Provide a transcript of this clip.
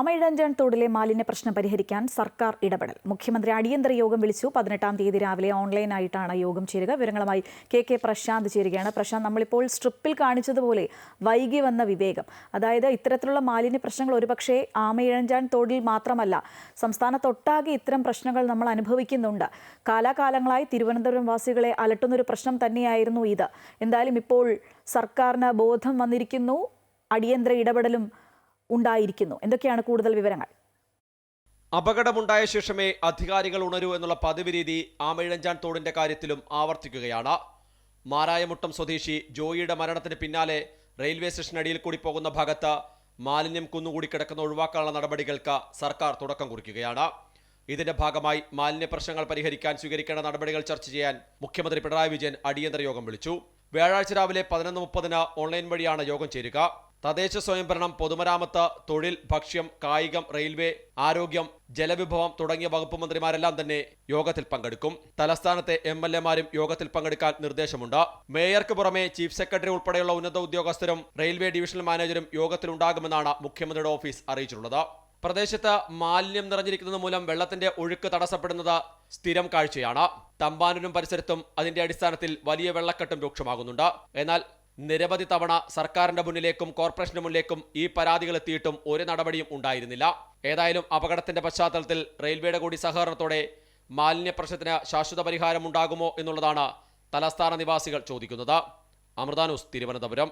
അമയിഴഞ്ചാൻ തോടിലെ മാലിന്യ പ്രശ്നം പരിഹരിക്കാൻ സർക്കാർ ഇടപെടൽ. മുഖ്യമന്ത്രി അടിയന്തര യോഗം വിളിച്ചു. പതിനെട്ടാം തീയതി രാവിലെ ഓൺലൈനായിട്ടാണ് യോഗം ചേരുക. വിവരങ്ങളുമായി കെ കെ പ്രശാന്ത് ചേരുകയാണ്. പ്രശാന്ത് നമ്മളിപ്പോൾ സ്ട്രിപ്പിൽ കാണിച്ചതുപോലെ വൈകി വന്ന വിവേകം. അതായത് ഇത്തരത്തിലുള്ള മാലിന്യ പ്രശ്നങ്ങൾ ഒരുപക്ഷെ ആമയിഴഞ്ചാൻ തോടിൽ മാത്രമല്ല സംസ്ഥാനത്തൊട്ടാകെ ഇത്തരം പ്രശ്നങ്ങൾ നമ്മൾ അനുഭവിക്കുന്നുണ്ട്. കാലാകാലങ്ങളായി തിരുവനന്തപുരം വാസികളെ അലട്ടുന്നൊരു പ്രശ്നം തന്നെയായിരുന്നു ഇത്. എന്തായാലും ഇപ്പോൾ സർക്കാരിന് ബോധം വന്നിരിക്കുന്നു. അടിയന്തര ഇടപെടലും ഉണ്ടായിരിക്കുന്നു. എന്തൊക്കെയാണ് കൂടുതൽ വിവരങ്ങൾ? അപകടമുണ്ടായ ശേഷമേ അധികാരികൾ ഉണരൂ എന്നുള്ള പതിവ് രീതി ആമയിഴഞ്ചാൻ തോടിന്റെ കാര്യത്തിലും ആവർത്തിക്കുകയാണ്. മാരായമുട്ടം സ്വദേശി ജോയിയുടെ മരണത്തിന് പിന്നാലെ റെയിൽവേ സ്റ്റേഷനടിയിൽ കൂടി പോകുന്ന ഭാഗത്ത് മാലിന്യം കുന്നുകൂടി കിടക്കുന്ന ഒഴിവാക്കാനുള്ള നടപടികൾക്ക് സർക്കാർ തുടക്കം കുറിക്കുകയാണ്. ഇതിന്റെ ഭാഗമായി മാലിന്യ പ്രശ്നങ്ങൾ പരിഹരിക്കാൻ സ്വീകരിക്കേണ്ട നടപടികൾ ചർച്ച ചെയ്യാൻ മുഖ്യമന്ത്രി പിണറായി വിജയൻ അടിയന്തര യോഗം വിളിച്ചു. വ്യാഴാഴ്ച രാവിലെ പതിനൊന്ന് മുപ്പതിന് ഓൺലൈൻ വഴിയാണ് യോഗം ചേരുക. തദ്ദേശ സ്വയംഭരണം പൊതുമരാമത്ത് തൊഴിൽ ഭക്ഷ്യം കായികം റെയിൽവേ ആരോഗ്യം ജലവിഭവം തുടങ്ങിയ വകുപ്പ് മന്ത്രിമാരെല്ലാം തന്നെ യോഗത്തിൽ പങ്കെടുക്കും. തലസ്ഥാനത്തെ എം എൽ എമാരും യോഗത്തിൽ പങ്കെടുക്കാൻ നിർദ്ദേശമുണ്ട്. മേയർക്ക് പുറമെ ചീഫ് സെക്രട്ടറി ഉൾപ്പെടെയുള്ള ഉന്നത ഉദ്യോഗസ്ഥരും റെയിൽവേ ഡിവിഷണൽ മാനേജരും യോഗത്തിലുണ്ടാകുമെന്നാണ് മുഖ്യമന്ത്രിയുടെ ഓഫീസ് അറിയിച്ചിട്ടുള്ളത്. പ്രദേശത്ത് മാലിന്യം നിറഞ്ഞിരിക്കുന്നത് മൂലം വെള്ളത്തിന്റെ ഒഴുക്ക് തടസ്സപ്പെടുന്നത് സ്ഥിരം കാഴ്ചയാണ്. തമ്പാനൂരും പരിസരത്തും അതിന്റെ അടിസ്ഥാനത്തിൽ വലിയ വെള്ളക്കെട്ടും രൂക്ഷമാകുന്നുണ്ട്. എന്നാൽ നിരവധി തവണ സർക്കാരിന്റെ മുന്നിലേക്കും കോർപ്പറേഷന്റെ മുന്നിലേക്കും ഈ പരാതികൾ എത്തിയിട്ടും ഒരു നടപടിയും ഉണ്ടായിരുന്നില്ല. ഏതായാലും അപകടത്തിന്റെ പശ്ചാത്തലത്തിൽ റെയിൽവേയുടെ കൂടി സഹകരണത്തോടെ മാലിന്യ പ്രശ്നത്തിന് ശാശ്വത പരിഹാരം ഉണ്ടാകുമോ എന്നുള്ളതാണ് തലസ്ഥാന നിവാസികൾ ചോദിക്കുന്നത്. അമൃതാനൂസ് തിരുവനന്തപുരം.